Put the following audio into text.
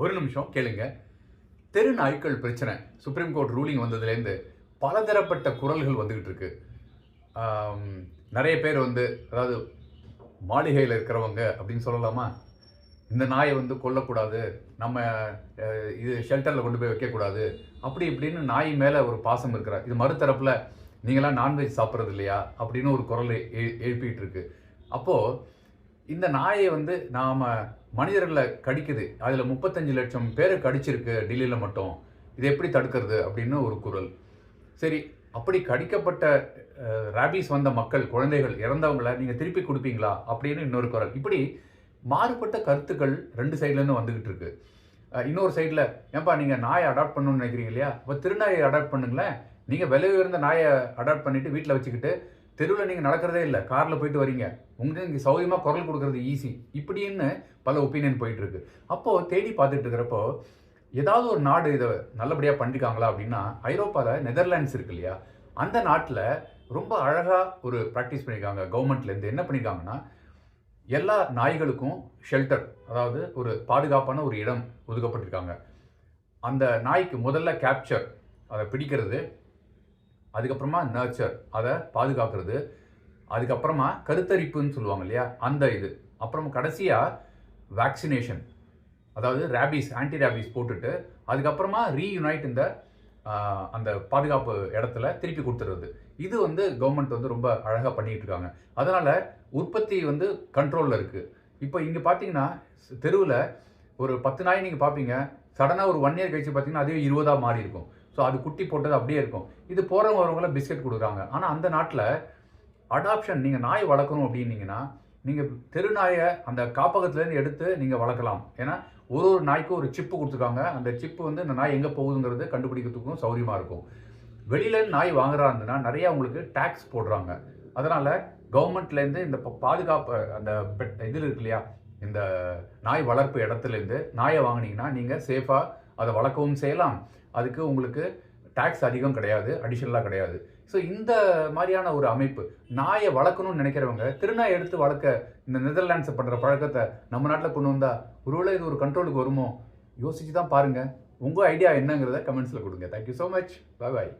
ஒரு நிமிஷம் கேளுங்க. தெரு நாய்க்கள் பிரச்சனை. சுப்ரீம் கோர்ட் ரூலிங் வந்ததுலேருந்து பலதரப்பட்ட குரல்கள் வந்துக்கிட்டு இருக்கு. நிறைய பேர் வந்து அதாவது மாளிகையில் இருக்கிறவங்க அப்படின்னு சொல்லலாமா? இந்த நாயை வந்து கொல்லக்கூடாது. நம்ம இது ஷெல்டரில் கொண்டு போய் வைக்கக்கூடாது. அப்படி இப்படின்னு நாய் மேலே ஒரு பாசம் இருக்கிறார் இது மறுதரப்பில் நீங்களாம் நான்வெஜ் சாப்பிட்றது இல்லையா? அப்படின்னு ஒரு குரல் எழு எழுப்பிட்டு இருக்கு. அப்போது இந்த நாயை வந்து நாம் மனிதர்களை கடிக்குது. அதில் முப்பத்தஞ்சு லட்சம் பேரை கடிச்சிருக்கு டெல்லியில் மட்டும். இது எப்படி தடுக்கிறது அப்படின்னு ஒரு குரல். சரி அப்படி கடிக்கப்பட்ட ரேபிஸ் வந்த மக்கள் குழந்தைகள் இறந்தவங்களை நீங்கள் திருப்பி கொடுப்பீங்களா? அப்படின்னு இன்னொரு குரல். இப்படி மாறுபட்ட கருத்துக்கள் ரெண்டு சைட்லேருந்து வந்துக்கிட்டு இருக்கு. இன்னொரு சைடில் ஏன்பா நீங்கள் நாயை அடாப்ட் பண்ணணும்னு நினைக்கிறீங்க இல்லையா? இப்போ திருநாயை அடாப்ட் பண்ணுங்களேன். நீங்கள் விலை உயர்ந்த நாயை அடாப்ட் பண்ணிவிட்டு வீட்டில் வச்சுக்கிட்டு தெருவில் நீங்கள் நடக்கிறதே இல்லை. காரில் போயிட்டு வரீங்க. உங்களுக்கு இங்கே சௌகரியமாக குரல் கொடுக்கறது ஈஸி இப்படின்னு பல ஒப்பீனியன் போயிட்டுருக்கு அப்போது தேடி பார்த்துட்டு இருக்கிறப்போ ஏதாவது ஒரு நாடு இதை நல்லபடியாக பண்ணிருக்காங்களா அப்படின்னா ஐரோப்பாவில் நெதர்லாண்ட்ஸ் இருக்கு இல்லையா? அந்த நாட்டில் ரொம்ப அழகாக ஒரு ப்ராக்டிஸ் பண்ணியிருக்காங்க கவர்மெண்ட்லேருந்து என்ன பண்ணியிருக்காங்கன்னா எல்லா நாய்களுக்கும் ஷெல்டர் அதாவது ஒரு பாதுகாப்பான ஒரு இடம் ஒதுக்கப்பட்டிருக்காங்க. அந்த நாய்க்கு முதல்ல கேப்சர் அதை பிடிக்கிறது அதுக்கப்புறமா நர்ச்சர் அதை பாதுகாக்கிறது. அதுக்கப்புறமா கருத்தரிப்புன்னு சொல்லுவாங்க இல்லையா? அந்த இது. அப்புறம் கடைசியாக வேக்சினேஷன் அதாவது ரேபிஸ் ஆன்டி ரேபிஸ் போட்டுட்டு அதுக்கப்புறமா ரீயுனைட் இந்த அந்த பாதுகாப்பு இடத்துல திருப்பி கொடுத்துறது. இது வந்து கவர்மெண்ட் வந்து ரொம்ப அழகாக பண்ணிகிட்டு இருக்காங்க. அதனால் உற்பத்தி வந்து கண்ட்ரோலில் இருக்குது இப்போ இங்கே பார்த்தீங்கன்னா தெருவில் ஒரு பத்து நாய் நீங்கள் பார்ப்பீங்க சடனாக ஒரு ஒன் இயர் கழிச்சு பார்த்தீங்கன்னா அதுவே இருபதாக மாறி இருக்கும் ஸோ அது குட்டி போட்டது அப்படியே இருக்கும். இது போகிறவங்க வரவங்களாம் பிஸ்கட் கொடுக்குறாங்க. ஆனால் அந்த நாட்டில் அடாப்ஷன் நீங்கள் நாய் வளர்க்கணும் அப்படின்னீங்கன்னா நீங்கள் தெரு நாயை அந்த காப்பகத்துலேருந்து எடுத்து நீங்கள் வளர்க்கலாம். ஏன்னா ஒரு ஒரு நாய்க்கும் ஒரு சிப்பு கொடுத்துருக்காங்க. அந்த சிப்பு வந்து இந்த நாய் எங்கே போகுதுங்கிறது கண்டுபிடிக்கிறதுக்கும் சௌரியமாக இருக்கும். வெளியில் நாய் வாங்குறா இருந்ததுன்னா நிறைய உங்களுக்கு டேக்ஸ் போடுறாங்க. அதனால் கவர்மெண்ட்லேருந்து இந்த ப- பாதுகாப்பு அந்த பெட் இது இருக்கு இல்லையா? இந்த நாய் வளர்ப்பு இடத்துலேருந்து நாயை வாங்குனீங்கன்னா நீங்கள் சேஃபாக அதை வளர்க்கவும் செய்யலாம். அதுக்கு உங்களுக்கு டேக்ஸ் அதிகம் கிடையாது அடிஷனலாக கிடையாது. ஸோ இந்த மாதிரியான ஒரு அமைப்பு நாயை வளர்க்கணும்னு நினைக்கிறவங்க திருநாயை எடுத்து வளர்க்க இந்த நெதர்லாண்ட்ஸை பண்ணுற பழக்கத்தை நம்ம நாட்டில் கொண்டு வந்தால் ஒருவேளை இது ஒரு கண்ட்ரோலுக்கு வருமோ? யோசிச்சு தான் பாருங்கள் உங்கள் ஐடியா என்னங்கிறத கமெண்ட்ஸில் கொடுங்க. Thank you so much bye bye